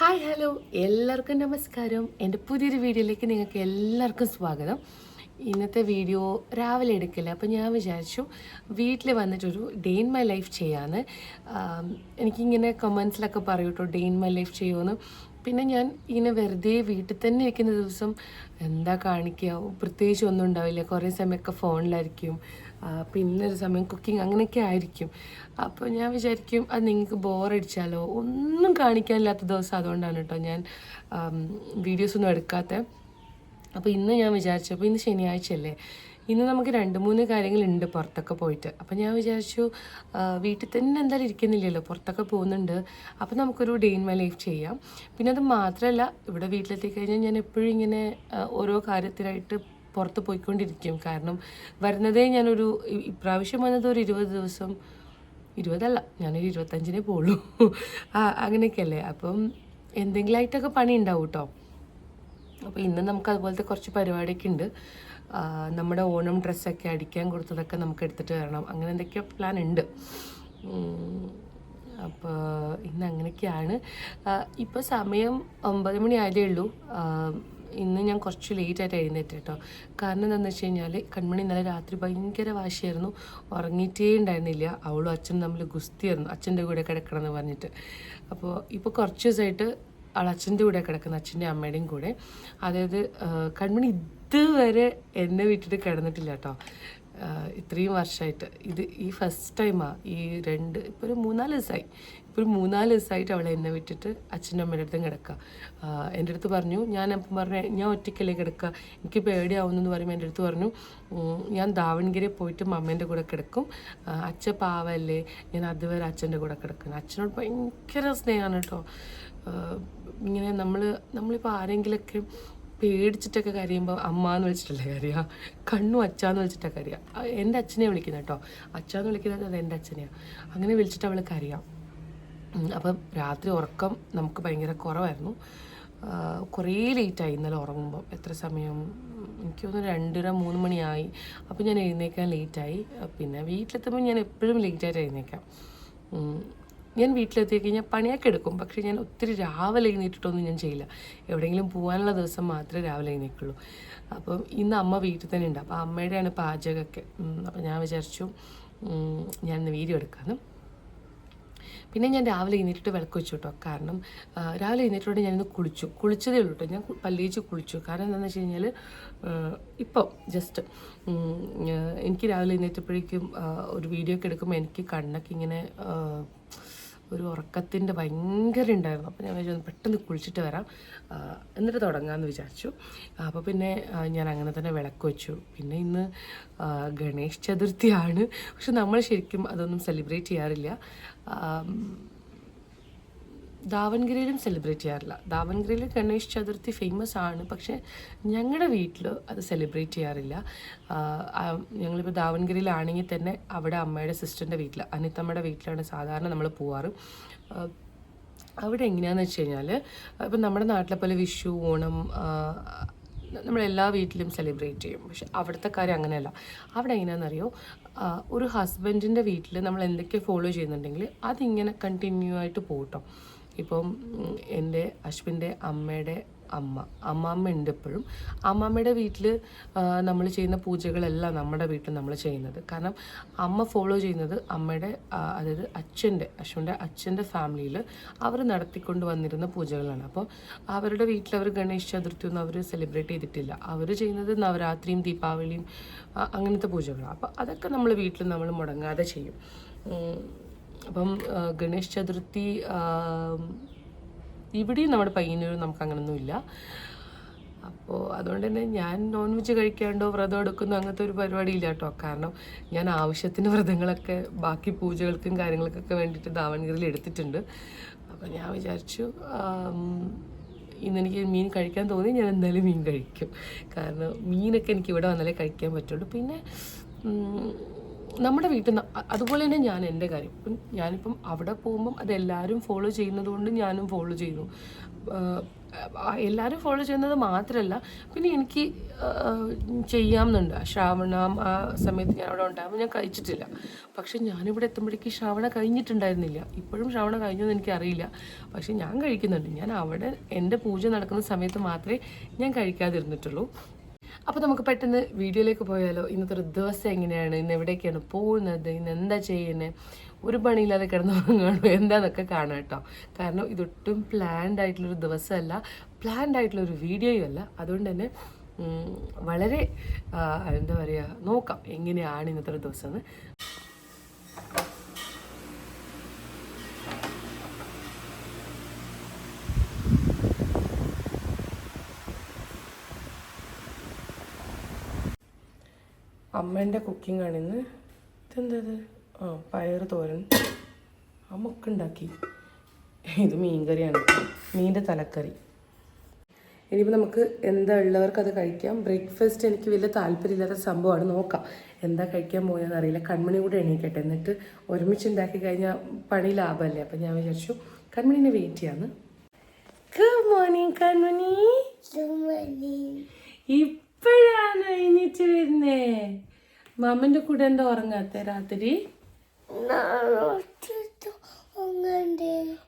Hi hello എല്ലാവർക്കും നമസ്കാരം. എന്റെ പുതിയൊരു വീഡിയോയിലേക്ക് നിങ്ങൾക്ക് എല്ലാവർക്കും സ്വാഗതം. ഇന്നത്തെ വീഡിയോ രാവിലെ എടുക്കില്ല. അപ്പോൾ ഞാൻ വിചാരിച്ചു വീട്ടിൽ വന്നിട്ടൊരു ഡേ ഇൻ മൈ ലൈഫ് ചെയ്യാമെന്ന് എനിക്കിങ്ങനെ കമൻസിലൊക്കെ പറയൂട്ടോ ഡേ ഇൻ മൈ ലൈഫ് ചെയ്യുമെന്ന്. പിന്നെ ഞാൻ ഇങ്ങനെ വെറുതെ വീട്ടിൽ തന്നെ ഇരിക്കുന്ന ദിവസം എന്താ കാണിക്കുക? പ്രത്യേകിച്ച് ഒന്നും ഉണ്ടാവില്ല. കുറേ സമയമൊക്കെ ഫോണിലായിരിക്കും. പിന്നെ ഒരു സമയം കുക്കിംഗ് അങ്ങനെയൊക്കെ ആയിരിക്കും. അപ്പോൾ ഞാൻ വിചാരിക്കും അത് നിങ്ങൾക്ക് ബോറടിച്ചാലോ ഒന്നും കാണിക്കാനില്ലാത്ത ദിവസം അതുകൊണ്ടാണ് കേട്ടോ ഞാൻ വീഡിയോസൊന്നും എടുക്കാത്തത്. അപ്പോൾ ഇന്ന് ഞാൻ വിചാരിച്ചു അപ്പോൾ ഇന്ന് ശനിയാഴ്ചയല്ലേ? ഇന്ന് നമുക്ക് രണ്ട് മൂന്ന് കാര്യങ്ങളുണ്ട് പുറത്തൊക്കെ പോയിട്ട്. അപ്പോൾ ഞാൻ വിചാരിച്ചു വീട്ടിൽ തന്നെ എന്തായാലും ഇരിക്കുന്നില്ലല്ലോ പുറത്തൊക്കെ പോകുന്നുണ്ട്. അപ്പോൾ നമുക്കൊരു ഡേ ഇൻ മൈ ലൈഫ് ചെയ്യാം. പിന്നെ അത് മാത്രമല്ല ഇവിടെ വീട്ടിലെത്തി കഴിഞ്ഞാൽ ഞാൻ എപ്പോഴും ഇങ്ങനെ ഓരോ കാര്യത്തിനായിട്ട് പുറത്ത് പോയിക്കൊണ്ടിരിക്കും. കാരണം വരുന്നതേ ഞാനൊരു ഇപ്രാവശ്യം വന്നത് ഒരു ഇരുപത് ദിവസം ഇരുപതല്ല ഞാനൊരു ഇരുപത്തഞ്ചിനെ പോളൂ അങ്ങനെയൊക്കെയല്ലേ? അപ്പം എന്തെങ്കിലുമായിട്ടൊക്കെ പണി ഉണ്ടാവും കേട്ടോ അപ്പോൾ ഇന്ന് നമുക്ക് അതുപോലത്തെ കുറച്ച് പരിപാടിയൊക്കെ ഉണ്ട്. നമ്മുടെ ഓണം ഡ്രസ്സൊക്കെ അടിക്കാൻ കൊടുത്തതൊക്കെ നമുക്ക് എടുത്തിട്ട് വരണം. അങ്ങനെ എന്തൊക്കെയോ പ്ലാൻ ഉണ്ട്. അപ്പോൾ ഇന്ന് അങ്ങനെയൊക്കെയാണ്. ഇപ്പോൾ സമയം ഒമ്പത് മണി ആയതേ ഉള്ളൂ. ഇന്ന് ഞാൻ കുറച്ച് ലേറ്റായിട്ട് എഴുന്നേറ്റ് കേട്ടോ. കാരണം എന്താണെന്ന് വെച്ച് കഴിഞ്ഞാൽ കൺമണി ഇന്നലെ രാത്രി ഭയങ്കര വാശിയായിരുന്നു. ഉറങ്ങിയിട്ടേ ഉണ്ടായിരുന്നില്ല. അവളും അച്ഛനും തമ്മിൽ ഗുസ്തിയായിരുന്നു അച്ഛന്റെ കൂടെ കിടക്കണം എന്ന് പറഞ്ഞിട്ട്. അപ്പോൾ ഇപ്പോൾ കുറച്ച് ദിവസമായിട്ട് അവൾ അച്ഛന്റെ കൂടെ കിടക്കുന്ന അച്ഛന്റെ അമ്മയുടെയും കൂടെ. അതായത് കൺമണി ഇതുവരെ എന്നെ വിട്ടിട്ട് കിടന്നിട്ടില്ല കേട്ടോ ഇത്രയും വർഷമായിട്ട് ഇത് ഈ ഫസ്റ്റ് ടൈമാണ് ഈ രണ്ട് ഇപ്പോൾ ഒരു മൂന്നാൽ ദിവസമായി ഇപ്പോൾ ഒരു മൂന്നാൽ ദിവസമായിട്ട് അവളെ എന്നെ വിട്ടിട്ട് അച്ഛന്റെ അമ്മയുടെ അടുത്തും കിടക്കുക എന്റെ അടുത്ത് പറഞ്ഞു ഞാൻ അപ്പം പറഞ്ഞു ഞാൻ ഒറ്റയ്ക്കല്ലേ കിടക്കുക എനിക്ക് പേടിയാവുന്നു എന്ന് പറയുമ്പോൾ എന്റെ അടുത്ത് പറഞ്ഞു ഞാൻ ദാവൺഗിരി പോയിട്ട് മമ്മേന്റെ കൂടെ കിടക്കും. അച്ഛ പാവല്ലേ ഞാൻ അതുവരെ അച്ഛന്റെ കൂടെ കിടക്കുന്നു അച്ഛനോട് ഭയങ്കര സ്നേഹമാണ് കേട്ടോ ഇങ്ങനെ നമ്മൾ നമ്മളിപ്പോൾ ആരെങ്കിലൊക്കെ പേടിച്ചിട്ടൊക്കെ കരയുമ്പോൾ അമ്മ എന്ന് വിളിച്ചിട്ടല്ലേ കരയുക കണ്ണു അച്ഛാന്ന് വിളിച്ചിട്ടൊക്കെ കരയുക എന്റെ അച്ഛനെ വിളിക്കുന്നത് കേട്ടോ അച്ഛാന്ന് വിളിക്കുന്നത് അത് എന്റെ അച്ഛനെയാണ് അങ്ങനെ വിളിച്ചിട്ട് അവൾ ഉം, അപ്പം രാത്രി ഉറക്കം നമുക്ക് ഭയങ്കര കുറവായിരുന്നു. കുറേ ലേറ്റായി ഇന്നലെ ഉറങ്ങുമ്പോൾ എത്ര സമയം? എനിക്ക് തോന്നുന്നു രണ്ടര മൂന്ന് മണിയായി. അപ്പോൾ ഞാൻ എഴുന്നേക്കാൻ ലേറ്റായി പിന്നെ വീട്ടിലെത്തുമ്പോൾ ഞാൻ എപ്പോഴും ലേറ്റായിട്ട് എഴുന്നേക്കാം. ഞാൻ വീട്ടിലെത്തി കഴിഞ്ഞാൽ പണിയൊക്കെ എടുക്കും. പക്ഷേ ഞാൻ ഒത്തിരി രാവിലെ എഴുന്നേറ്റിട്ടൊന്നും ഞാൻ ചെയ്യില്ല. എവിടെയെങ്കിലും പോകാനുള്ള ദിവസം മാത്രമേ രാവിലെ എഴുന്നേക്കുള്ളൂ. അപ്പം ഇന്ന് അമ്മ വീട്ടിൽ തന്നെ ഉണ്ട്. അപ്പോൾ അമ്മയുടെയാണ് പാചകമൊക്കെ. അപ്പം ഞാൻ വിചാരിച്ചു ഞാൻ വീഡിയോ എടുക്കാമെന്ന് പിന്നെ ഞാൻ രാവിലെ എഴുന്നേറ്റിട്ട് വിളക്ക് വെച്ചു കേട്ടോ. കാരണം രാവിലെ എഴുന്നേറ്റോടെ ഞാനിന്ന് കുളിച്ചു. കുളിച്ചതേ ഉള്ളൂ കേട്ടോ. ഞാൻ പല്ലിയിച്ച് കുളിച്ചു. കാരണം എന്താണെന്ന് വെച്ച് കഴിഞ്ഞാൽ ഇപ്പോൾ ജസ്റ്റ് എനിക്ക് രാവിലെ എഴുന്നേറ്റപ്പോഴേക്കും ഒരു വീഡിയോ ഒക്കെ എടുക്കുമ്പോൾ എനിക്ക് കണ്ണൊക്കെ ഇങ്ങനെ ഒരു ഉറക്കത്തിന്റെ ഭയങ്കര ഉണ്ടായിരുന്നു അപ്പോൾ ഞാൻ വിചാരിച്ചു പെട്ടെന്ന് കുളിച്ചിട്ട് വരാം. എന്നിട്ട് തുടങ്ങാമെന്ന് വിചാരിച്ചു. അപ്പോൾ പിന്നെ ഞാൻ അങ്ങനെ തന്നെ വിളക്ക് വെച്ചു. പിന്നെ ഇന്ന് ഗണേശ് ചതുർത്ഥിയാണ്. പക്ഷെ നമ്മൾ ശരിക്കും അതൊന്നും സെലിബ്രേറ്റ് ചെയ്യാറില്ല. ദാവൻഗിരിയിലും സെലിബ്രേറ്റ് ചെയ്യാറില്ല. ദാവൻഗിരിയിൽ ഗണേഷ് ചതുർത്ഥി ഫേമസ് ആണ്. പക്ഷേ ഞങ്ങളുടെ വീട്ടിൽ അത് സെലിബ്രേറ്റ് ചെയ്യാറില്ല. ഞങ്ങളിപ്പോൾ ദാവൻഗിരിയിലാണെങ്കിൽ തന്നെ അവിടെ അമ്മയുടെ സിസ്റ്ററിന്റെ വീട്ടിൽ അനിത്തമ്മയുടെ വീട്ടിലാണ് സാധാരണ നമ്മൾ പോവാറ്. അവിടെ എങ്ങനെയാണെന്ന് വെച്ച് കഴിഞ്ഞാൽ ഇപ്പം നമ്മുടെ നാട്ടിലെ പോലെ വിഷു ഓണം നമ്മളെല്ലാ വീട്ടിലും സെലിബ്രേറ്റ് ചെയ്യും. പക്ഷെ അവിടുത്തെ കാര്യം അങ്ങനെയല്ല. അവിടെ എങ്ങനെയാണെന്നറിയോ ഒരു ഹസ്ബൻഡിന്റെ വീട്ടിൽ നമ്മൾ എന്തൊക്കെ ഫോളോ ചെയ്യുന്നുണ്ടെങ്കിൽ അതിങ്ങനെ കണ്ടിന്യൂ ആയിട്ട് പോകട്ടോ ഇപ്പം എന്റെ അശ്വിന്റെ അമ്മയുടെ അമ്മ. അമ്മാമ്മ ഉണ്ട് എപ്പോഴും അമ്മാമ്മയുടെ വീട്ടിൽ നമ്മൾ ചെയ്യുന്ന പൂജകളെല്ലാം നമ്മുടെ വീട്ടിൽ നമ്മൾ ചെയ്യുന്നത്. കാരണം അമ്മ ഫോളോ ചെയ്യുന്നത് അമ്മയുടെ അതായത് അച്ഛന്റെ അശ്വിന്റെ അച്ഛന്റെ ഫാമിലിയിൽ അവർ നടത്തിക്കൊണ്ട് വന്നിരുന്ന പൂജകളാണ്. അപ്പോൾ അവരുടെ വീട്ടിൽ അവർ ഗണേശ് ചതുർത്ഥി ഒന്നും അവർ സെലിബ്രേറ്റ് ചെയ്തിട്ടില്ല. അവർ ചെയ്യുന്നത് നവരാത്രിയും ദീപാവലിയും അങ്ങനത്തെ പൂജകളാണ്. അപ്പോൾ അതൊക്കെ നമ്മൾ വീട്ടിൽ നമ്മൾ മുടങ്ങാതെ ചെയ്യും. അപ്പം ഗണേശ് ചതുർത്ഥി ഇവിടെയും നമ്മുടെ പയ്യന്നൂർ നമുക്ക് അങ്ങനൊന്നും ഇല്ല അപ്പോൾ അതുകൊണ്ട് തന്നെ ഞാൻ നോൺ വെജ് കഴിക്കാണ്ടോ വ്രതം എടുക്കുന്നോ അങ്ങനത്തെ ഒരു പരിപാടി ഇല്ല കേട്ടോ. കാരണം ഞാൻ ആവശ്യത്തിന് വ്രതങ്ങളൊക്കെ ബാക്കി പൂജകൾക്കും കാര്യങ്ങൾക്കൊക്കെ വേണ്ടിയിട്ട് ദാവണഗിരിയിൽ എടുത്തിട്ടുണ്ട്. അപ്പോൾ ഞാൻ വിചാരിച്ചു ഇന്നെനിക്ക് മീൻ കഴിക്കാൻ തോന്നി ഞാൻ എന്തായാലും മീൻ കഴിക്കും. കാരണം മീനൊക്കെ എനിക്ക് ഇവിടെ വന്നാലേ കഴിക്കാൻ പറ്റുള്ളൂ. പിന്നെ നമ്മുടെ വീട്ടിൽ നിന്ന് അതുപോലെ തന്നെ ഞാൻ എന്റെ കാര്യം. ഇപ്പം ഞാനിപ്പം അവിടെ പോകുമ്പം അതെല്ലാവരും ഫോളോ ചെയ്യുന്നത് കൊണ്ട് ഞാനും ഫോളോ ചെയ്യുന്നു. എല്ലാവരും ഫോളോ ചെയ്യുന്നത് മാത്രമല്ല പിന്നെ എനിക്ക് ചെയ്യാമെന്നുണ്ട്. ശ്രാവണം ആ സമയത്ത് ഞാൻ അവിടെ ഉണ്ടാകുമ്പോൾ ഞാൻ കഴിച്ചിട്ടില്ല. പക്ഷെ ഞാനിവിടെ എത്തുമ്പോഴേക്ക് ശ്രാവണ കഴിഞ്ഞിട്ടുണ്ടായിരുന്നില്ല. ഇപ്പോഴും ശ്രാവണ കഴിഞ്ഞെന്ന് എനിക്കറിയില്ല. പക്ഷെ ഞാൻ കഴിക്കുന്നുണ്ട്. ഞാൻ അവിടെ എന്റെ പൂജ നടക്കുന്ന സമയത്ത് മാത്രമേ ഞാൻ കഴിക്കാതിരുന്നിട്ടുള്ളൂ. അപ്പോൾ നമുക്ക് പെട്ടെന്ന് വീഡിയോയിലേക്ക് പോയാലോ? ഇന്നത്തെ ഒരു ദിവസം എങ്ങനെയാണ്? ഇന്ന് എവിടേക്കാണ് പോകുന്നത്? ഇന്ന് എന്താ ചെയ്യുന്നത് ഒരു പണിയില്ലാതെ കിടന്നുറങ്ങാണോ എന്താന്നൊക്കെ കാണാം കേട്ടോ. കാരണം ഇതൊട്ടും പ്ലാൻഡ് ആയിട്ടുള്ളൊരു ദിവസമല്ല. പ്ലാൻഡ് ആയിട്ടുള്ളൊരു വീഡിയോയും അല്ല. അതുകൊണ്ട് തന്നെ വളരെ എന്താ പറയുക നോക്കാം എങ്ങനെയാണ് ഇന്നത്തെ ഒരു ദിവസം അമ്മേന്റെ കുക്കിംഗ് ആണ് ഇന്ന്. ഇതെന്തത്? ആ പയർ തോരൻ. ആ ഒക്കെ ഉണ്ടാക്കി ഇത് മീൻകറിയാണ്. മീന്റെ തലക്കറി. ഇനിയിപ്പോൾ നമുക്ക് എന്താ ഉള്ളവർക്ക് അത് കഴിക്കാം. ബ്രേക്ക്ഫാസ്റ്റ് എനിക്ക് വലിയ താല്പര്യമില്ലാത്ത സംഭവമാണ്. നോക്കാം. എന്താ കഴിക്കാൻ പോകുന്നതെന്ന് അറിയില്ല. കൺമണി കൂടെ എണീക്കട്ടെ. എന്നിട്ട് ഒരുമിച്ച് ഉണ്ടാക്കി കഴിഞ്ഞാൽ പണി ലാഭമല്ലേ? അപ്പം ഞാൻ വിചാരിച്ചു കൺമണിനെ വെയിറ്റ് ചെയ്യാന്ന്. Good morning Kanmani. ഇപ്പോഴാണ് എണീറ്റ് വരുന്നേ? മാമന്റെ കൂടെ എന്താ ഉറങ്ങാത്ത രാത്രി?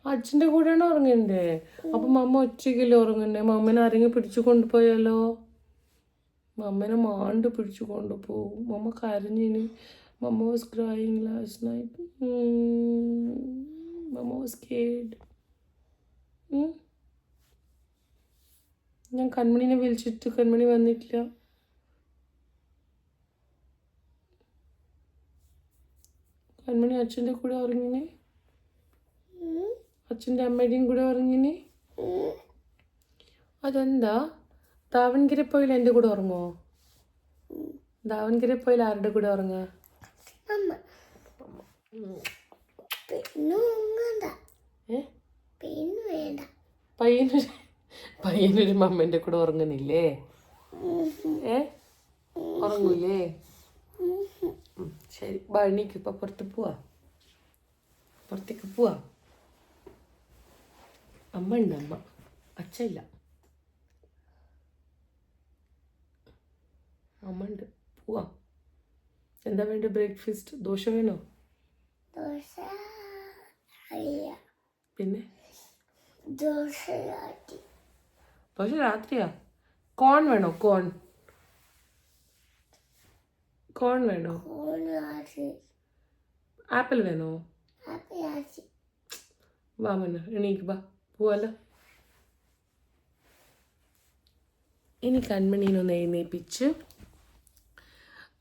അച്ഛന്റെ കൂടെയാണ് ഉറങ്ങണ്ടേ? അപ്പൊ മമ്മ ഒറ്റയ്ക്കല്ലേ ഉറങ്ങണ്ടേ? മമ്മനെ ആരെങ്കിലും പിടിച്ചു കൊണ്ടുപോയാലോ? മമ്മനെ മാണ്ട് പിടിച്ചു കൊണ്ടുപോകും. Mamma കരഞ്ഞിന്. Mamma was crying last night mamma was scared ഞാൻ കൺമണിനെ വിളിച്ചിട്ട് കൺമണി വന്നിട്ടില്ല. കൺമണി അച്ഛന്റെ കൂടെ ഉറങ്ങിനെ? അച്ഛന്റെ അമ്മയുടെയും കൂടെ ഉറങ്ങിനെ? അതെന്താ? ദാവൺഗിരി പോയിൽ എന്റെ കൂടെ ഉറങ്ങുമോ ദാവൺഗിരി പോയിൽ ആരുടെ കൂടെ ഉറങ്ങുക? പയ്യനൊരു പയ്യനൊരു മമ്മന്റെ കൂടെ ഉറങ്ങുന്നില്ലേ? ഏ? ഉറങ്ങൂലേ? ശരി. ബണിക്ക് ഇപ്പൊ പുറത്ത് പോവാ. പുറത്തേക്ക് പോവാ. അമ്മ ഉണ്ട് അമ്മ. അച്ഛ ഇല്ല അമ്മ ഉണ്ട്. പോവാ. എന്താ വേണ്ട ബ്രേക്ക്ഫാസ്റ്റ് ദോശ വേണോ? ദോശ പിന്നെ? ദോശ രാത്രിയാ? കോൺ വേണോ? കോൺ കോൺ വേണോ? ആപ്പിൾ വേണോ? വാ മന എണീക്ക് വാ പോവല്ലോ ഇനി കൺമണീനൊന്ന് എഴുന്നേപ്പിച്ച്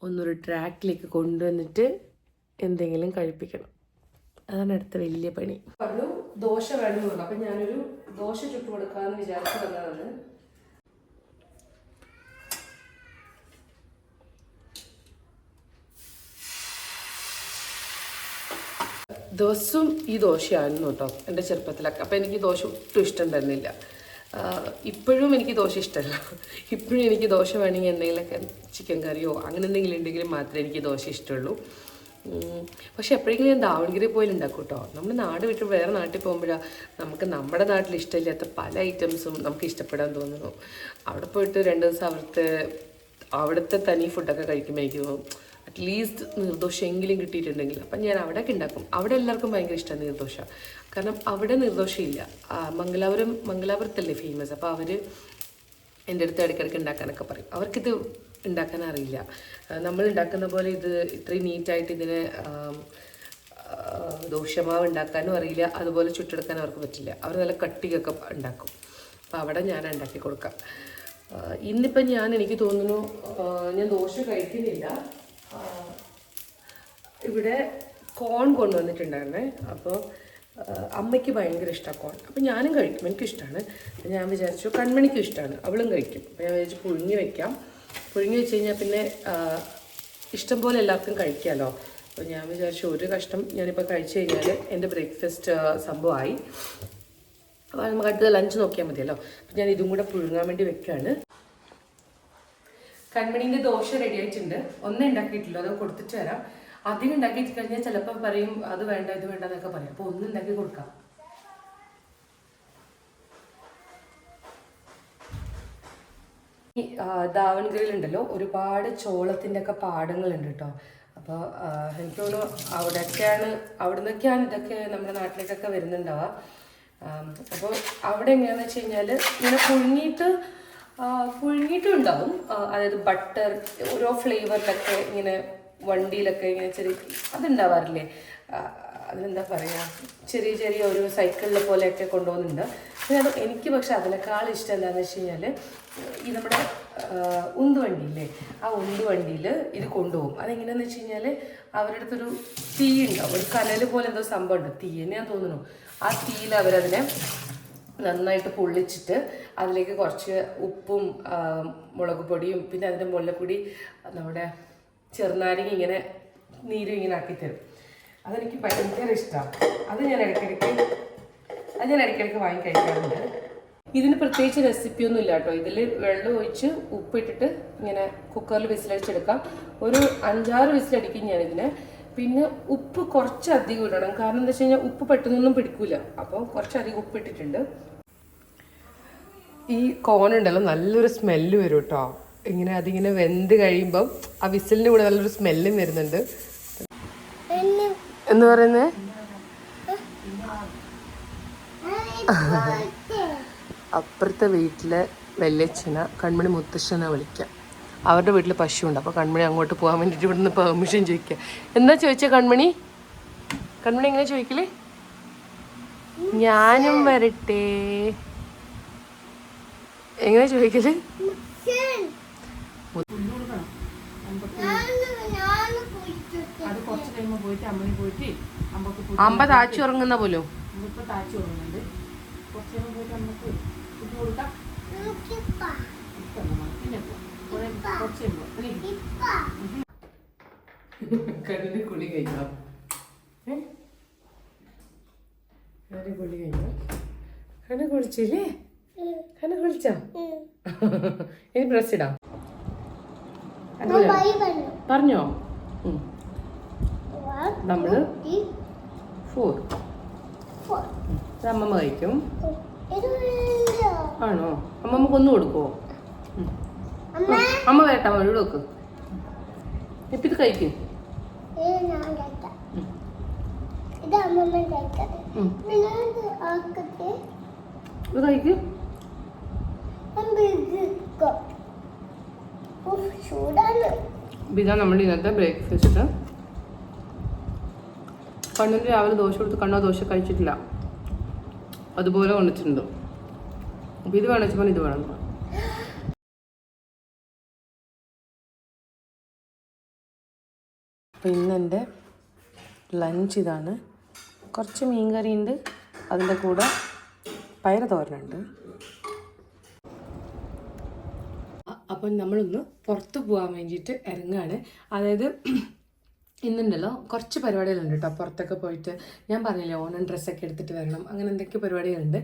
ഒന്നൊരു ട്രാക്കിലേക്ക് കൊണ്ടുവന്നിട്ട് എന്തെങ്കിലും കഴിപ്പിക്കണം. അതാണ് അടുത്ത വലിയ പണി. പറഞ്ഞു ദോശ വേണമെന്നുള്ളൂ അപ്പം ഞാനൊരു ദോശ ചുട്ടു കൊടുക്കാമെന്ന് വിചാരിച്ചു വന്നതാണ്. ദിവസവും ഈ ദോശയായിരുന്നു കേട്ടോ എന്റെ ചെറുപ്പത്തിലൊക്കെ. അപ്പം എനിക്ക് ദോശ ഒട്ടും ഇഷ്ടം തന്നില്ല ഇപ്പോഴും എനിക്ക് ദോശ ഇഷ്ടമല്ല. ഇപ്പോഴും എനിക്ക് ദോശ വേണമെങ്കിൽ എന്തെങ്കിലുമൊക്കെ ചിക്കൻ കറിയോ അങ്ങനെ എന്തെങ്കിലും ഉണ്ടെങ്കിൽ മാത്രമേ എനിക്ക് ദോശ ഇഷ്ടമുള്ളൂ. പക്ഷെ എപ്പോഴെങ്കിലും ഞാൻ ദാവണഗിരി പോയാലും ഉണ്ടാക്കും കേട്ടോ. നമ്മുടെ നാട് വിട്ട് വേറെ നാട്ടിൽ പോകുമ്പോഴാണ് നമുക്ക് നമ്മുടെ നാട്ടിൽ ഇഷ്ടമില്ലാത്ത പല ഐറ്റംസും നമുക്ക് ഇഷ്ടപ്പെടാൻ തോന്നുന്നു. അവിടെ പോയിട്ട് രണ്ട് ദിവസം അവിടുത്തെ അവിടുത്തെ തനി ഫുഡൊക്കെ തോന്നും അറ്റ്ലീസ്റ്റ് നിർദോഷമെങ്കിലും കിട്ടിയിട്ടുണ്ടെങ്കിൽ. അപ്പം ഞാൻ അവിടെയൊക്കെ ഉണ്ടാക്കും. അവിടെ എല്ലാവർക്കും ഭയങ്കര ഇഷ്ടമാണ് നിർദോഷ. കാരണം അവിടെ നിർദോഷമില്ല മംഗലാപുരം മംഗലാപുരത്തല്ലേ ഫേമസ് അപ്പോൾ അവർ എന്റെ അടുത്ത് ഇടയ്ക്കിടയ്ക്ക് ഉണ്ടാക്കാനൊക്കെ പറയും. അവർക്കിത് ഉണ്ടാക്കാൻ അറിയില്ല. നമ്മൾ ഉണ്ടാക്കുന്ന പോലെ ഇത് ഇത്രയും നീറ്റായിട്ട് ഇതിനെ ദോഷമാവ് ഉണ്ടാക്കാനും അറിയില്ല. അതുപോലെ ചുട്ടെടുക്കാൻ അവർക്ക് പറ്റില്ല. അവർ നല്ല കട്ടിയൊക്കെ ഉണ്ടാക്കും. അപ്പോൾ അവിടെ ഞാൻ ഉണ്ടാക്കി കൊടുക്കാം. ഇന്നിപ്പം ഞാൻ എനിക്ക് തോന്നുന്നു ഞാൻ ദോശ കഴിക്കുന്നില്ല. ഇവിടെ കോൺ കൊണ്ടുവന്നിട്ടുണ്ടായിരുന്നേ. അപ്പോൾ അമ്മയ്ക്ക് ഭയങ്കര ഇഷ്ടമാണ് കോൺ അപ്പോൾ ഞാനും കഴിക്കും. എനിക്കിഷ്ടമാണ് ഞാൻ വിചാരിച്ചു കൺമണിക്കും ഇഷ്ടമാണ് അവളും കഴിക്കും. അപ്പോൾ ഞാൻ വിചാരിച്ചു പുഴുങ്ങി വെക്കാം. പുഴുങ്ങി വെച്ച് കഴിഞ്ഞാൽ പിന്നെ ഇഷ്ടം പോലെ എല്ലാവർക്കും കഴിക്കാമല്ലോ അപ്പോൾ ഞാൻ വിചാരിച്ചു ഒരു കഷ്ടം ഞാനിപ്പോൾ കഴിച്ചു കഴിഞ്ഞാൽ എന്റെ ബ്രേക്ക്ഫാസ്റ്റ് സംഭവമായി. അപ്പോൾ നമുക്ക് അടുത്ത ലഞ്ച് നോക്കിയാൽ മതിയല്ലോ. അപ്പോൾ ഞാൻ ഇതും കൂടെ പുഴുങ്ങാൻ വേണ്ടി വെക്കുകയാണ്. കൺമണീന്റെ ദോശ റെഡി ആയിട്ടുണ്ട്. ഒന്നും ഉണ്ടാക്കിയിട്ടില്ല അത് കൊടുത്തിട്ട് വരാം. അധികം ഉണ്ടാക്കി കഴിഞ്ഞാൽ ചിലപ്പോൾ പറയും അത് വേണ്ട ഇത് വേണ്ട എന്നൊക്കെ പറയും. അപ്പോൾ ഒന്നും ഉണ്ടാക്കി കൊടുക്കാം. ഈ ഉണ്ടല്ലോ ഒരുപാട് ചോളത്തിന്റെ ഒക്കെ പാടങ്ങളുണ്ട് കേട്ടോ. അപ്പോൾ എനിക്ക് തോന്നുന്നു അവിടെയൊക്കെയാണ് അവിടെ നിന്നൊക്കെയാണ് ഇതൊക്കെ നമ്മുടെ നാട്ടിലേക്കൊക്കെ വരുന്നുണ്ടാവുക. അപ്പോൾ അവിടെ എങ്ങനെയാണെന്ന് വെച്ച് കഴിഞ്ഞാൽ ഇങ്ങനെ പുഴുങ്ങിയിട്ട് ആ, പുഴുങ്ങിയിട്ടും ഉണ്ടാവും ആ, അതായത് ബട്ടർ ഓരോ ഫ്ലേവറിലൊക്കെ ഇങ്ങനെ വണ്ടിയിലൊക്കെ ഇങ്ങനെ ചെറിയ അതുണ്ടാവാറില്ലേ? അതിനെന്താ പറയുക ചെറിയ ചെറിയ ഒരു സൈക്കിളിൽ പോലെയൊക്കെ കൊണ്ടുപോകുന്നുണ്ട്. എനിക്ക് പക്ഷെ അതിനേക്കാൾ ഇഷ്ടം എന്താണെന്ന് വെച്ച് കഴിഞ്ഞാൽ ഈ നമ്മുടെ ഉന്തുവണ്ടിയില്ലേ ആ ഉന്തുവണ്ടിയിൽ ഇത് കൊണ്ടുപോകും. അതെങ്ങനെയാണെന്ന് വെച്ച് കഴിഞ്ഞാൽ അവരുടെ അടുത്തൊരു തീ ഉണ്ടാവും. ഒരു കനൽ പോലെ എന്തോ സംഭവം ഉണ്ട് തീ തന്നെയാണെന്ന് തോന്നുന്നു. ആ തീയിൽ അവരതിനെ നന്നായിട്ട് പൊള്ളിച്ചിട്ട് അതിലേക്ക് കുറച്ച് ഉപ്പും മുളക് പൊടിയും പിന്നെ അതിന്റെ മുകളിൽ കൂടി നമ്മുടെ ചെറുനാരങ്ങ ഇങ്ങനെ നീരും ഇങ്ങനെ ആക്കി തരും. അതെനിക്ക് ഭയങ്കര ഇഷ്ടമാണ് അത് ഞാൻ ഇടയ്ക്കിടയ്ക്ക് അത് ഞാൻ ഇടയ്ക്കിടയ്ക്ക് വാങ്ങി കഴിക്കാറുണ്ട്. ഇതിന് പ്രത്യേകിച്ച് റെസിപ്പി ഒന്നും ഇല്ല കേട്ടോ. ഇതിൽ വെള്ളം ഒഴിച്ച് ഉപ്പിട്ടിട്ട് ഇങ്ങനെ കുക്കറിൽ വിസിലടിച്ചെടുക്കാം. ഒരു അഞ്ചാറ് വിസിലടിക്കും ഞാൻ ഇതിനെ. പിന്നെ ഉപ്പ് കുറച്ച് അധികം ഇടണം. കാരണം എന്താ വെച്ച് കഴിഞ്ഞാൽ ഉപ്പ് പെട്ടെന്നൊന്നും പിടിക്കൂല. അപ്പോൾ കുറച്ചധികം ഉപ്പ് ഇട്ടിട്ടുണ്ട് ഈ കോൺ ഉണ്ടല്ലോ നല്ലൊരു സ്മെല്ല് വരും കേട്ടോ ഇങ്ങനെ അതിങ്ങനെ വെന്ത് കഴിയുമ്പം ആ വിസിലിന്റെ കൂടെ നല്ലൊരു സ്മെല്ലും വരുന്നുണ്ട്. എന്ന്. പറയുന്നത് അപ്പുറത്തെ വീട്ടിലെ വെല്ലച്ചന കൺമണി മുത്തശ്ശനെ വിളിക്കാം. അവരുടെ വീട്ടിൽ പശുവുണ്ട് അപ്പോൾ കൺമണി അങ്ങോട്ട് പോകാൻ വേണ്ടിയിട്ട് ഇവിടുന്ന് പെർമിഷൻ ചോദിക്കുക എന്താ ചോദിച്ച കൺമണി? കൺമണി എങ്ങനെ ചോദിക്കലേ? ഞാനും വരട്ടെ. എങ്ങനെ ചോദിക്കൽ? അമ്പ താച്ചു ഉറങ്ങുന്ന പോലും? കുടി കുടിച്ചില്ലേ കണ്ണിന് കുളി കഴിഞ്ഞോ? ഏ? കണ്ണിന് കുളി കഴിഞ്ഞോ? കണ്ണ് കുളിച്ചില്ലേ? കുളിച്ചോ ഇനി ബ്രസ് ഇടാം. പറഞ്ഞോ. നമ്മൾ ഫോർ അമ്മമ്മ കഴിക്കും. ആണോ? അമ്മമ്മക്ക് ഒന്ന് കൊടുക്കുവോ? ഉം. അമ്മ. വരട്ടെ അമ്മ ഇവിടെ വെക്ക്. ഇപ്പം ഇത് കഴിക്കും. ഇത് അമ്മമ്മ കഴിക്കട്ടെ ഉം. നിങ്ങൾ ആക്കട്ടെ ഇത് നമ്മുടെ ഇന്നത്തെ ബ്രേക്ക്ഫാസ്റ്റ് കണ്ണൂർ രാവിലെ ദോശ കൊടുത്ത് കണ്ണോ ദോശ കഴിച്ചിട്ടില്ല. അതുപോലെ കൊണ്ടിട്ടുണ്ട് അപ്പം ഇത് വേണം വെച്ചപ്പോൾ ഇത് വേണം. അപ്പം ഇന്ന് ലഞ്ച് ഇതാണ്. കുറച്ച് മീൻ കറിയുണ്ട് അതിന്റെ കൂടെ പയർ തോരനുണ്ട് അപ്പം നമ്മളൊന്ന് പുറത്ത് പോകാൻ വേണ്ടിയിട്ട് ഇറങ്ങുകയാണ് അതായത് ഇന്നുണ്ടല്ലോ കുറച്ച് പരിപാടികളുണ്ട് കേട്ടോ പുറത്തൊക്കെ പോയിട്ട്. ഞാൻ പറഞ്ഞില്ലേ ഓണം ഡ്രസ്സൊക്കെ എടുത്തിട്ട് വരണം അങ്ങനെ എന്തൊക്കെ പരിപാടികളുണ്ട്.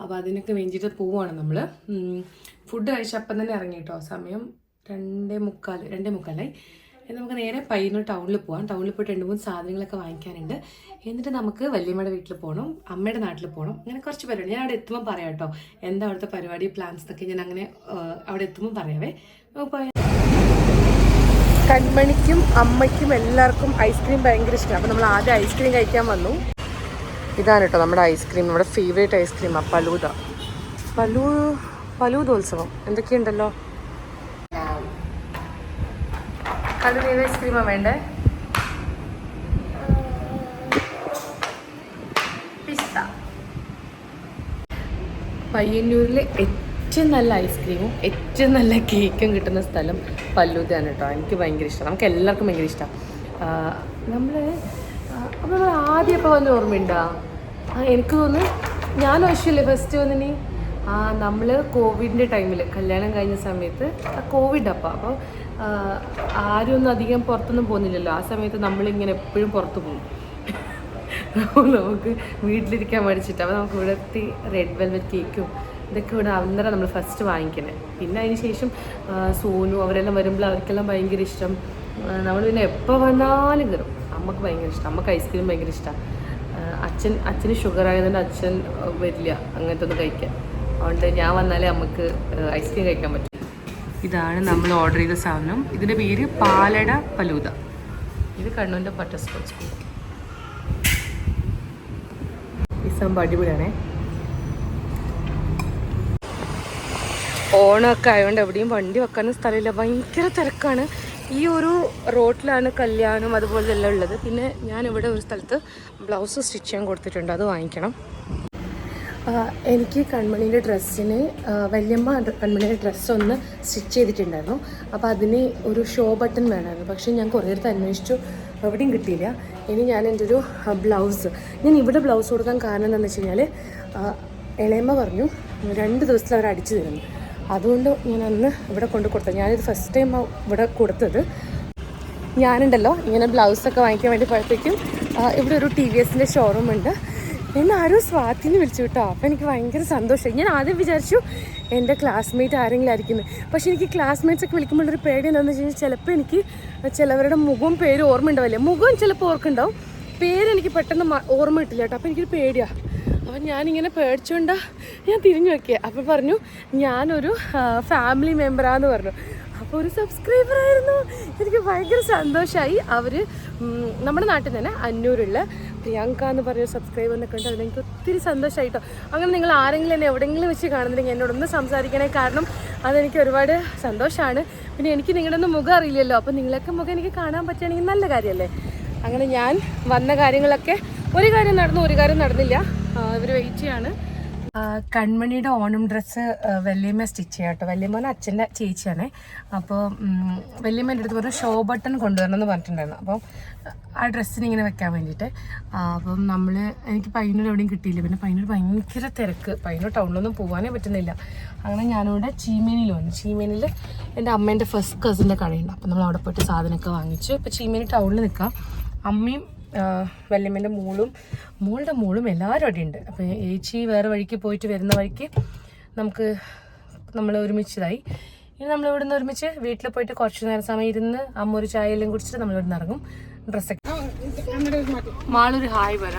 അപ്പോൾ അതിനൊക്കെ വേണ്ടിയിട്ട് പോവുകയാണ് നമ്മൾ ഫുഡ് കഴിച്ചപ്പം തന്നെ ഇറങ്ങി കേട്ടോ സമയം രണ്ടേ മുക്കാൽ രണ്ടേ മുക്കാലായി. നമുക്ക് നേരെ പയ്യന്നൂർ ടൗണിൽ പോകാം ടൗണിൽ പോയിട്ട് രണ്ട് മൂന്ന് സാധനങ്ങളൊക്കെ വാങ്ങിക്കാനുണ്ട്. എന്നിട്ട് നമുക്ക് വല്യമ്മയുടെ വീട്ടിൽ പോകണം അമ്മയുടെ നാട്ടിൽ പോകണം അങ്ങനെ കുറച്ച് പരിപാടി. ഞാൻ അവിടെ എത്തുമ്പോൾ പറയാം കേട്ടോ. എന്താ അവിടുത്തെ പരിപാടി പ്ലാൻസ് എന്നൊക്കെ ഞാൻ അങ്ങനെ അവിടെ എത്തുമ്പോൾ പറയാവേ. കൺമണിക്കും അമ്മയ്ക്കും എല്ലാവർക്കും ഐസ്ക്രീം ഭയങ്കര ഇഷ്ടമാണ്. അപ്പോൾ നമ്മൾ ആദ്യം ഐസ്ക്രീം കഴിക്കാൻ വന്നു. ഇതാണ് കേട്ടോ നമ്മുടെ ഐസ്ക്രീം നമ്മുടെ ഫേവറേറ്റ് ഐസ്ക്രീമാണ് പലൂത പലൂ പലൂതോത്സവം എന്തൊക്കെയുണ്ടല്ലോ? കണ്ടു ഏത് ഐസ്ക്രീമാണ് വേണ്ടേ? പിസ്ത. പയ്യന്നൂരിലെ ഏറ്റവും നല്ല ഐസ്ക്രീമും ഏറ്റവും നല്ല കേക്കും കിട്ടുന്ന സ്ഥലം പല്ലൂതാണ് കേട്ടോ. എനിക്ക് ഭയങ്കര ഇഷ്ടമാണ് നമുക്ക് എല്ലാവർക്കും ഭയങ്കര ഇഷ്ടമാണ് നമ്മൾ അപ്പോൾ നമ്മൾ ആദ്യം ഇപ്പോൾ വന്ന് ഓർമ്മയുണ്ടോ? ആ എനിക്ക് തോന്നുന്നു ഞാൻ ആവശ്യമില്ലേ ഫസ്റ്റ് വന്നിനി? ആ നമ്മൾ കോവിഡിന്റെ ടൈമിൽ കല്യാണം കഴിഞ്ഞ സമയത്ത് കോവിഡ് അപ്പം. അപ്പോൾ ആരും അധികം പുറത്തൊന്നും പോകുന്നില്ലല്ലോ. ആ സമയത്ത് നമ്മളിങ്ങനെ എപ്പോഴും പുറത്ത് പോകും. നമുക്ക് വീട്ടിലിരിക്കാൻ മടിച്ചിട്ട് അപ്പോൾ നമുക്ക് ഇവിടുത്തെ റെഡ് വെൽവെറ്റ് കേക്കും ഇതൊക്കെ ഇവിടെ അന്നേരം നമ്മൾ ഫസ്റ്റ് വാങ്ങിക്കണേ പിന്നെ അതിന് ശേഷം സോനു അവരെല്ലാം വരുമ്പോൾ അവർക്കെല്ലാം ഭയങ്കര ഇഷ്ടം. നമ്മൾ പിന്നെ എപ്പോൾ വന്നാലും കയറും. അമ്മയ്ക്ക് ഭയങ്കര ഇഷ്ടം. അമ്മയ്ക്ക് ഐസ്ക്രീം ഭയങ്കര ഇഷ്ടമാണ് അച്ഛൻ അച്ഛന് ഷുഗർ ആയതുകൊണ്ട് അച്ഛൻ വരില്ല അങ്ങനത്തെ ഒന്നും കഴിക്കാൻ. അതുകൊണ്ട് ഞാൻ വന്നാലേ നമുക്ക് ഐസ്ക്രീം കഴിക്കാൻ പറ്റും. ഇതാണ് നമ്മൾ ഓർഡർ ചെയ്ത സാധനം. ഇതിന്റെ പേര് പാലട പലൂത ഇത് കണ്ണൂരിന്റെ ബട്ടർ സ്കോച്ച് കേക്ക് ഈ സംഭവം അടിപൊളിയാണേ. ഓണമൊക്കെ ആയതുകൊണ്ട് എവിടെയും വണ്ടി വെക്കാനും സ്ഥലമില്ല. ഭയങ്കര തിരക്കാണ്. ഈ ഒരു റോട്ടിലാണ് കല്യാണം അതുപോലെ എല്ലാം ഉള്ളത്. പിന്നെ ഞാൻ ഇവിടെ ഒരു സ്ഥലത്ത് ബ്ലൗസ് സ്റ്റിച്ച് ചെയ്യാൻ കൊടുത്തിട്ടുണ്ട്. അത് വാങ്ങിക്കണം. എനിക്ക് കൺമണിയുടെ ഡ്രസ്സിന് വല്യമ്മ കൺമണിയുടെ ഡ്രസ്സ് ഒന്ന് സ്റ്റിച്ച് ചെയ്തിട്ടുണ്ടായിരുന്നു. അപ്പോൾ അതിന് ഒരു ഷോ ബട്ടൺ വേണമായിരുന്നു. പക്ഷേ ഞാൻ കുറേ അടുത്ത് അന്വേഷിച്ചു. എവിടെയും കിട്ടിയില്ല. ഇനി ഞാൻ എന്റെ ഒരു ബ്ലൗസ്. ഞാൻ ഇവിടെ ബ്ലൗസ് കൊടുക്കാൻ കാരണം എന്താണെന്ന് വെച്ച് കഴിഞ്ഞാൽ ഇളയമ്മ പറഞ്ഞു രണ്ട് ദിവസത്തിൽ അവർ അടിച്ചു തരുന്നു അതുകൊണ്ട് ഞാൻ അന്ന് ഇവിടെ കൊണ്ട് കൊടുത്തത് ഞാനിത് ഫസ്റ്റ് ടൈം ഇവിടെ കൊടുത്തത്. ഞാനുണ്ടല്ലോ ഇങ്ങനെ ബ്ലൗസൊക്കെ വാങ്ങിക്കാൻ വേണ്ടി പോയപ്പോഴേക്കും ഇവിടെ ഒരു ടി വി എസിന്റെ ഷോറൂം ഉണ്ട്. എന്നെ ആരോ സ്വാത്തിന്ന് വിളിച്ചു കേട്ടോ. അപ്പം എനിക്ക് ഭയങ്കര സന്തോഷമായി ഞാൻ ആദ്യം വിചാരിച്ചു എന്റെ ക്ലാസ്മേറ്റ് ആരെങ്കിലും ആയിരിക്കുന്നു. പക്ഷേ എനിക്ക് ക്ലാസ്മേറ്റ്സ് ഒക്കെ വിളിക്കുമ്പോൾ ഒരു പേടി എന്താണെന്ന് വെച്ച് കഴിഞ്ഞാൽ ചിലപ്പോൾ എനിക്ക് ചിലവരുടെ മുഖവും പേര് ഓർമ്മ ഉണ്ടാവില്ല. മുഖവും ചിലപ്പോൾ ഓർക്കുണ്ടാവും പേരെനിക്ക് പെട്ടെന്ന് മ- ഓർമ്മ കിട്ടില്ല കേട്ടോ. അപ്പോൾ എനിക്കൊരു പേടിയാണ് അപ്പം ഞാനിങ്ങനെ പേടിച്ചുകൊണ്ട് ഞാൻ തിരിഞ്ഞു നോക്കിയത് അപ്പോൾ പറഞ്ഞു ഞാനൊരു ഫാമിലി മെമ്പറാന്ന് പറഞ്ഞു. അപ്പോൾ ഒരു സബ്സ്ക്രൈബർ ആയിരുന്നു. എനിക്ക് ഭയങ്കര സന്തോഷമായി അവർ നമ്മുടെ നാട്ടിൽ തന്നെ അന്നൂരുള്ള പ്രിയങ്ക എന്ന് പറയുന്ന സബ്സ്ക്രൈബർ എന്നൊക്കെ ഉണ്ട് അതിലെനിക്ക് ഒത്തിരി സന്തോഷമായിട്ടോ അങ്ങനെ നിങ്ങൾ ആരെങ്കിലും എന്നെ എവിടെയെങ്കിലും വെച്ച് കാണുന്നുണ്ടെങ്കിൽ എന്നോടൊന്ന് സംസാരിക്കണേ. കാരണം അതെനിക്ക് ഒരുപാട് സന്തോഷമാണ് പിന്നെ എനിക്ക് നിങ്ങളുടെ ഒന്നും മുഖം അറിയില്ലല്ലോ. അപ്പോൾ നിങ്ങളൊക്കെ മുഖം എനിക്ക് കാണാൻ പറ്റുകയാണെങ്കിൽ നല്ല കാര്യമല്ലേ? അങ്ങനെ ഞാൻ വന്ന കാര്യങ്ങളൊക്കെ ഒരു കാര്യം നടന്നു ഒരു കാര്യം നടന്നില്ല. ഇവർ വെയിറ്റ് ചെയ്യാണ്. കൺമണിയുടെ ഓണം ഡ്രസ്സ് വല്യമ്മ സ്റ്റിച്ച് ചെയ്യാം കേട്ടോ. വല്യമ്മ അച്ഛന്റെ ചേച്ചിയാണേ. അപ്പോൾ വല്യമ്മേന്റെ അടുത്ത് പറഞ്ഞു ഷോ ബട്ടൺ കൊണ്ടുവരണം എന്ന് പറഞ്ഞിട്ടുണ്ടായിരുന്നു. അപ്പം ആ ഡ്രസ്സിന് ഇങ്ങനെ വെക്കാൻ വേണ്ടിയിട്ട്. അപ്പം നമ്മൾ എനിക്ക് പയ്യന്നൂർ എവിടെയും കിട്ടിയില്ല. പിന്നെ പയ്യന്നൂർ ഭയങ്കര തിരക്ക്. പയ്യന്നൂർ ടൗണിലൊന്നും പോകാനേ പറ്റുന്നില്ല. അങ്ങനെ ഞാനിവിടെ ചീമേനിയിൽ വന്നു. ചീമേനിയിൽ എന്റെ അമ്മേന്റെ ഫസ്റ്റ് കസിന്റെ കടയുണ്ട്. അപ്പം നമ്മൾ അവിടെ പോയിട്ട് സാധനമൊക്കെ വാങ്ങിച്ചു. ഇപ്പോൾ ചീമേനി ടൗണിൽ നിൽക്കാം. അമ്മയും വല്യമ്മേന്റെ മോളും മോളുടെ മോളും എല്ലാവരും അവിടെ ഉണ്ട്. അപ്പോൾ ഏച്ചി വേറെ വഴിക്ക് പോയിട്ട് വരുന്ന വഴിക്ക് നമുക്ക് നമ്മൾ ഒരുമിച്ചതായി. ഇനി നമ്മൾ ഇവിടുന്ന് ഒരുമിച്ച് വീട്ടിൽ പോയിട്ട് കുറച്ച് നേരം സമയം ഇരുന്ന് അമ്മ ഒരു ചായ എല്ലാം കുടിച്ചിട്ട് നമ്മൾ ഇവിടുന്ന് ഇറങ്ങും. ഡ്രസ്സൊക്കെ മാളൊരു ഹായ് പറ.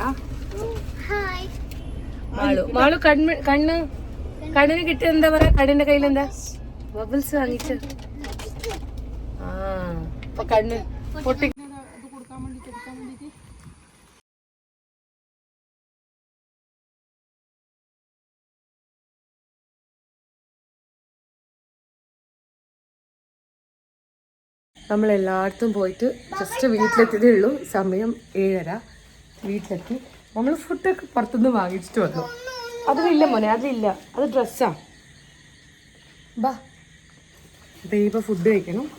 മാളു. മാളു കണ്ണ് കണ്ണ് കണ്ണിന് കിട്ടിയ എന്താ പറയാ കണ്ണിന്റെ കയ്യിൽ എന്താ? ബബിൾസ് വാങ്ങിച്ചു. ആ അപ്പൊ കണ്ണ് പൊട്ടി നമ്മൾ എല്ലായിടത്തും പോയിട്ട് ജസ്റ്റ് വീട്ടിലെത്തിയതേ ഉള്ളൂ. സമയം ഏഴര. വീട്ടിലെത്തി. നമ്മൾ ഫുഡൊക്കെ പുറത്തുനിന്ന് വാങ്ങിച്ചിട്ട് വന്നു. അതിലില്ല മോനെ അതിലില്ല. അത് ഡ്രസ്സാ ബാ. ദൈവ ഫുഡ് കഴിക്കണം.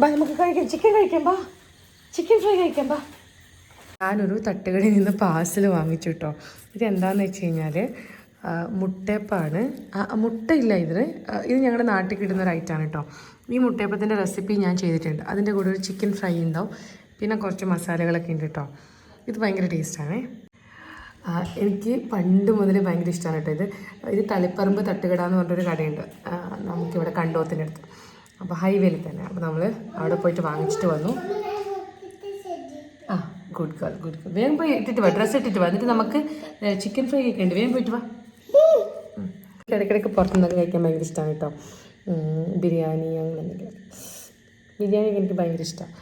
ബാ നമുക്ക് കഴിക്കാം. ചിക്കൻ കഴിക്കാം ബാ. ചിക്കൻ ഫ്രൈ കഴിക്കാം ബാ. ഞാനൊരു തട്ടുകടയിൽ നിന്ന് പാഴ്സൽ വാങ്ങിച്ചു കേട്ടോ. ഇതെന്താണെന്ന് വെച്ച് കഴിഞ്ഞാൽ മുട്ടയപ്പാണ്. മുട്ട മുട്ടയില്ല ഇതിന്. ഇത് ഞങ്ങളുടെ നാട്ടിൽ കിട്ടുന്ന ഒരു ഐറ്റമാണ് കേട്ടോ ഈ മുട്ടയപ്പത്തിന്റെ റെസിപ്പി ഞാൻ ചെയ്തിട്ടുണ്ട്. അതിന്റെ കൂടെ ഒരു ചിക്കൻ ഫ്രൈ ഉണ്ടാവും. പിന്നെ കുറച്ച് മസാലകളൊക്കെ ഉണ്ട് കേട്ടോ ഇത് ഭയങ്കര ടേസ്റ്റാണ് എനിക്ക് പണ്ട് മുതലേ ഭയങ്കര ഇഷ്ടമാണ് കേട്ടോ ഇത്. ഇത് തളിപ്പറമ്പ് തട്ടുകട എന്ന് പറഞ്ഞൊരു കടയുണ്ട്. നമുക്കിവിടെ കണ്ടോത്തിന്റെ അടുത്ത്. അപ്പോൾ ഹൈവേയിൽ തന്നെ. അപ്പോൾ നമ്മൾ അവിടെ പോയിട്ട് വാങ്ങിച്ചിട്ട് വന്നു. ആ ഗുഡ് ഗേൾ ഗുഡ് ഗേൾ വേഗം പോയി ഇട്ടിട്ട് വാ. ഡ്രസ്സ് ഇട്ടിട്ട് വാ. എന്നിട്ട് നമുക്ക് ചിക്കൻ ഫ്രൈ ഒക്കെ ഉണ്ട് വേഗം പോയിട്ട് വാ. ഇടയ്ക്കിടയ്ക്ക് പുറത്തുനിന്നൊക്കെ കഴിക്കാൻ ഭയങ്കര ഇഷ്ടമാണ് കേട്ടോ. ബിരിയാണി അങ്ങനെ എന്തെങ്കിലും ബിരിയാണി എനിക്ക് ഭയങ്കര ഇഷ്ടമാണ്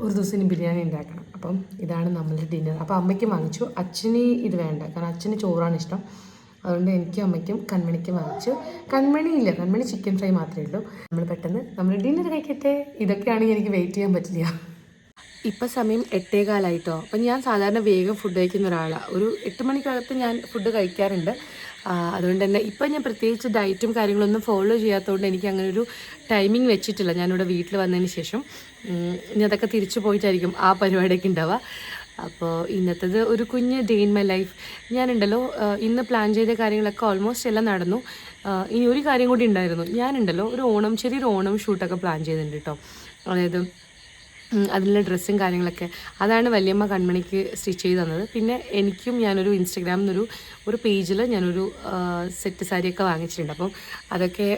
ഒരു ദിവസം ഇനി ബിരിയാണി ഉണ്ടാക്കണം. അപ്പം ഇതാണ് നമ്മളുടെ ഡിന്നർ. അപ്പോൾ അമ്മയ്ക്ക് വാങ്ങിച്ചു. അച്ഛന് ഇത് വേണ്ട. കാരണം അച്ഛന് ചോറാണ് ഇഷ്ടം. അതുകൊണ്ട് എനിക്കും അമ്മയ്ക്കും കൺമണിക്ക് വാങ്ങിച്ചു. കൺമണി ഇല്ല. കൺമണി ചിക്കൻ ഫ്രൈ മാത്രമേ ഉള്ളൂ. നമ്മൾ പെട്ടെന്ന് നമ്മൾ ഡിന്നർ കഴിക്കട്ടെ. ഇതൊക്കെയാണെങ്കിൽ എനിക്ക് വെയിറ്റ് ചെയ്യാൻ പറ്റില്ല. ഇപ്പം സമയം എട്ടേകാലായിട്ടോ. അപ്പം ഞാൻ സാധാരണ വേഗം ഫുഡ് കഴിക്കുന്ന ഒരാളാണ് ഒരു എട്ട് മണിക്കകത്ത് ഞാൻ ഫുഡ് കഴിക്കാറുണ്ട്. അതുകൊണ്ട് തന്നെ ഇപ്പം ഞാൻ പ്രത്യേകിച്ച് ഡയറ്റും കാര്യങ്ങളൊന്നും ഫോളോ ചെയ്യാത്തതുകൊണ്ട് എനിക്ക് അങ്ങനെ ഒരു ടൈമിംഗ് വെച്ചിട്ടില്ല. ഞാനിവിടെ വീട്ടിൽ വന്നതിന് ശേഷം. ഇനി അതൊക്കെ തിരിച്ചു പോയിട്ടായിരിക്കും ആ പരിപാടിയൊക്കെ ഉണ്ടാവുക. അപ്പോൾ ഇന്നത്തേത് ഒരു കുഞ്ഞ് ഡേ ഇൻ മൈ ലൈഫ് ഞാനുണ്ടല്ലോ ഇന്ന് പ്ലാൻ ചെയ്ത കാര്യങ്ങളൊക്കെ ഓൾമോസ്റ്റ് എല്ലാം നടന്നു. ഇനി ഒരു കാര്യം കൂടി ഉണ്ടായിരുന്നു. ഞാനുണ്ടല്ലോ ഒരു ഓണം ചെറിയൊരു ഓണം ഷൂട്ടൊക്കെ പ്ലാൻ ചെയ്തിട്ടുണ്ട് കേട്ടോ അതായത് ഉം, അതിനുള്ള ഡ്രസ്സും കാര്യങ്ങളൊക്കെ. അതാണ് വല്യമ്മ കൺമണിക്ക് സ്റ്റിച്ച് ചെയ്ത് തന്നത്. പിന്നെ എനിക്കും ഞാനൊരു ഇൻസ്റ്റഗ്രാമിൽ നിന്നൊരു ഒരു പേജിൽ ഞാനൊരു സെറ്റ് സാരിയൊക്കെ വാങ്ങിച്ചിട്ടുണ്ട്. അപ്പം അതൊക്കെ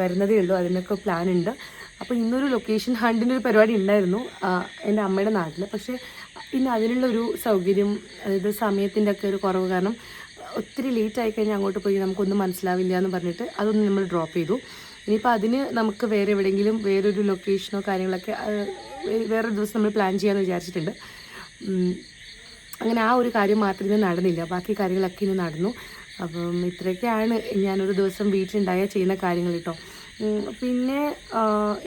വരുന്നതേ ഉള്ളൂ. അതിനൊക്കെ പ്ലാൻ ഉണ്ട്. അപ്പോൾ ഇന്നൊരു ലൊക്കേഷൻ ഹണ്ടിന്റെ ഒരു പരിപാടി ഉണ്ടായിരുന്നു എന്റെ അമ്മയുടെ നാട്ടിൽ പക്ഷേ പിന്നെ അതിനുള്ള ഒരു സൗകര്യം അതായത് സമയത്തിന്റെ ഒക്കെ ഒരു കുറവ് കാരണം ഒത്തിരി ലേറ്റ് ആയി കഴിഞ്ഞാൽ അങ്ങോട്ട് പോയി നമുക്കൊന്നും മനസ്സിലാവില്ല എന്ന് പറഞ്ഞിട്ട് അതൊന്ന് നമ്മൾ ഡ്രോപ്പ് ചെയ്തു. ഇനിയിപ്പോൾ അതിന് നമുക്ക് വേറെ എവിടെയെങ്കിലും വേറൊരു ലൊക്കേഷനോ കാര്യങ്ങളൊക്കെ വേറൊരു ദിവസം നമ്മൾ പ്ലാൻ ചെയ്യാമെന്ന് വിചാരിച്ചിട്ടുണ്ട്. അങ്ങനെ ആ ഒരു കാര്യം മാത്രമേ നടന്നില്ല. ബാക്കി കാര്യങ്ങളൊക്കെ ഇന്ന് നടന്നു. അപ്പം ഇത്രയൊക്കെയാണ് ഞാനൊരു ദിവസം വീട്ടിലുണ്ടായ ചെയ്യുന്ന കാര്യങ്ങൾ കേട്ടോ. പിന്നെ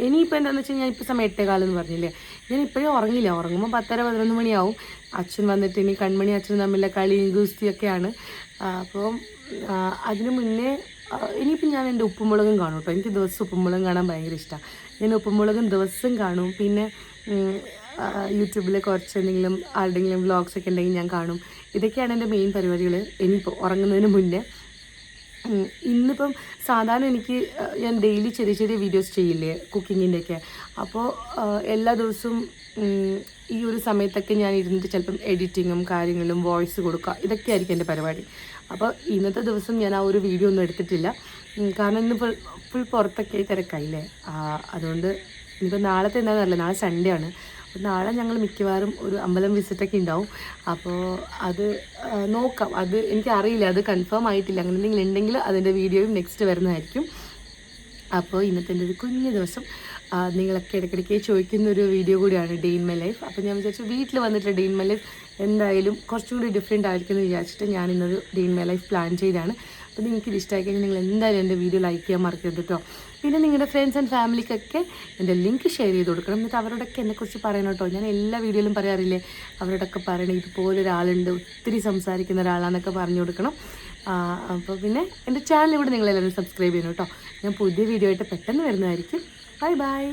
ഇനിയിപ്പോൾ എന്താണെന്ന് വെച്ചാൽ ഞാൻ ഇപ്പോൾ സമയം എട്ടേകാലെന്ന് പറഞ്ഞില്ലേ? ഞാൻ ഇപ്പോഴും ഉറങ്ങില്ല ഉറങ്ങുമ്പോൾ പത്തര പതിനൊന്ന് മണിയാവും. അച്ഛൻ വന്നിട്ട് ഇനി കൺമണി അച്ഛൻ തമ്മിലെ കളിയും ഗുസ്തിയൊക്കെയാണ് അപ്പം ആഹ്, അതിന് മുന്നേ ഇനിയിപ്പം ഞാൻ എന്റെ ഉപ്പുമുളകും കാണും കേട്ടോ. എനിക്ക് ദിവസം ഉപ്പുമുളകും കാണാൻ ഭയങ്കര ഇഷ്ടമാണ് ഞാൻ ഉപ്പുമുളകും ദിവസം കാണും. പിന്നെ യൂട്യൂബിൽ കുറച്ച് എന്തെങ്കിലും ആരുടെങ്കിലും വ്ളോഗ്സ് ഒക്കെ ഉണ്ടെങ്കിൽ ഞാൻ കാണും. ഇതൊക്കെയാണ് എന്റെ മെയിൻ പരിപാടികൾ ഇനിയിപ്പോൾ ഉറങ്ങുന്നതിന് മുന്നേ. ഇന്നിപ്പം സാധാരണ എനിക്ക് ഞാൻ ഡെയിലി ചെറിയ ചെറിയ വീഡിയോസ് ചെയ്യില്ലേ? കുക്കിങ്ങിന്റെ ഒക്കെ. അപ്പോൾ എല്ലാ ദിവസവും ഈ ഒരു സമയത്തൊക്കെ ഞാൻ ഇരുന്നിട്ട് ചിലപ്പം എഡിറ്റിങ്ങും കാര്യങ്ങളും വോയിസ് കൊടുക്കുക. ഇതൊക്കെ ആയിരിക്കും എന്റെ പരിപാടി. അപ്പോൾ ഇന്നത്തെ ദിവസം ഞാൻ ആ ഒരു വീഡിയോ ഒന്നും എടുത്തിട്ടില്ല. കാരണം ഇന്ന് ഫുൾ ഫുൾ പുറത്തൊക്കെ തിരക്കായില്ലേ? അതുകൊണ്ട് ഇനിയിപ്പോൾ നാളത്തെ എന്താണെന്നറിയില്ല നാളെ സൺഡേ ആണ്. അപ്പോൾ നാളെ ഞങ്ങൾ മിക്കവാറും ഒരു അമ്പലം വിസിറ്റൊക്കെ ഉണ്ടാവും അപ്പോൾ അത് നോക്കാം. അത് എനിക്കറിയില്ല. അത് കൺഫേം ആയിട്ടില്ല. അങ്ങനെ എന്തെങ്കിലും ഉണ്ടെങ്കിൽ അതിന്റെ വീഡിയോയും നെക്സ്റ്റ് വരുന്നതായിരിക്കും. അപ്പോൾ ഇന്നത്തെ എന്റെ ഒരു കുഞ്ഞു ദിവസം. നിങ്ങളൊക്കെ ഇടയ്ക്കിടയ്ക്ക് ചോദിക്കുന്ന ഒരു വീഡിയോ കൂടിയാണ് ഡെയിൻ മൈ ലൈഫ് അപ്പോൾ ഞാൻ വിചാരിച്ചു വീട്ടിൽ വന്നിട്ട് ഡെയിൻ മൈ ലൈഫ് എന്തായാലും കുറച്ചും കൂടി ഡിഫറെന്റ് ആയിരിക്കും എന്ന് വിചാരിച്ചിട്ട് ഞാൻ ഇന്നൊരു ഡെയിൻ മൈ ലൈഫ് പ്ലാൻ ചെയ്താണ്. അപ്പോൾ നിങ്ങൾക്ക് ഇത് ഇഷ്ടമായി കഴിഞ്ഞാൽ നിങ്ങൾ എന്തായാലും എന്റെ വീഡിയോ ലൈക്ക് ചെയ്യാൻ മറക്കരുത് കേട്ടോ പിന്നെ നിങ്ങളുടെ ഫ്രണ്ട്സ് ആൻഡ് ഫാമിലിക്കൊക്കെ എന്റെ ലിങ്ക് ഷെയർ ചെയ്ത് കൊടുക്കണം. എന്നിട്ട് അവരോടൊക്കെ എന്നെക്കുറിച്ച് പറയണം കേട്ടോ ഞാൻ എല്ലാ വീഡിയോയിലും പറയാറില്ലേ? അവരോടൊക്കെ പറയണം ഇതുപോലെ ഒരാളുണ്ട് ഒത്തിരി സംസാരിക്കുന്ന ഒരാളാണെന്നൊക്കെ പറഞ്ഞു കൊടുക്കണം. അപ്പോൾ പിന്നെ എന്റെ ചാനൽ ഇവിടെ നിങ്ങളെല്ലാവരും സബ്സ്ക്രൈബ് ചെയ്യണം കേട്ടോ ഞാൻ പുതിയ വീഡിയോ ആയിട്ട് പെട്ടെന്ന് വരുന്നതായിരിക്കും. Bye bye